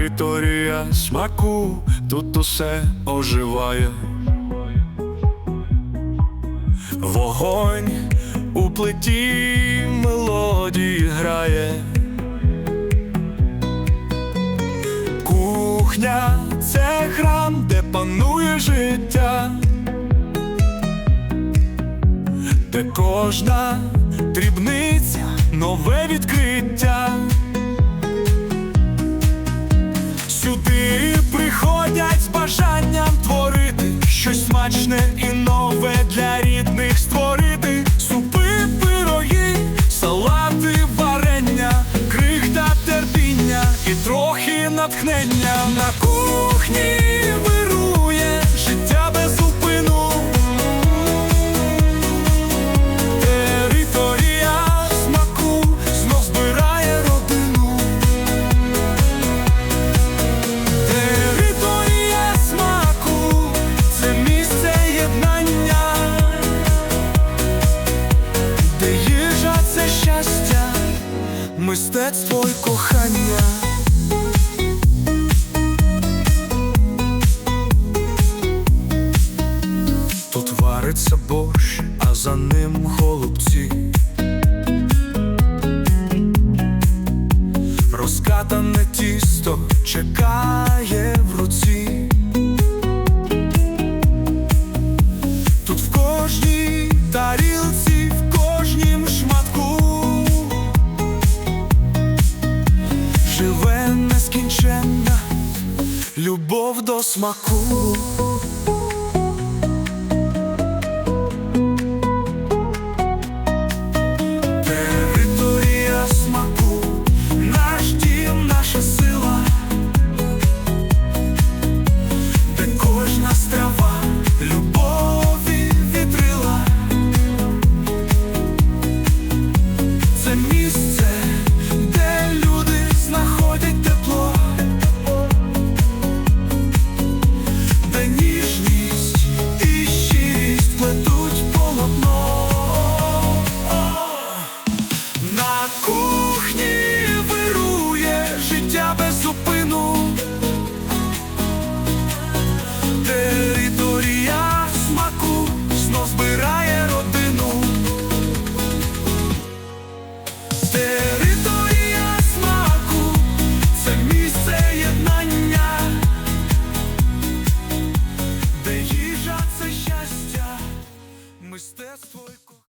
Територія смаку, тут усе оживає. Вогонь у плиті мелодії грає. Кухня це храм, де панує життя, де кожна дрібниця нове відкриття. Сюди приходять з бажанням творити щось смачне і нове для рідних створити. Супи, пироги, салати, варення, крихта терпіння і трохи натхнення на кухні мистецтво й кохання. Тут вариться борщ, а за ним голубці. Розкатане тісто чекає в руці. Любов до смаку.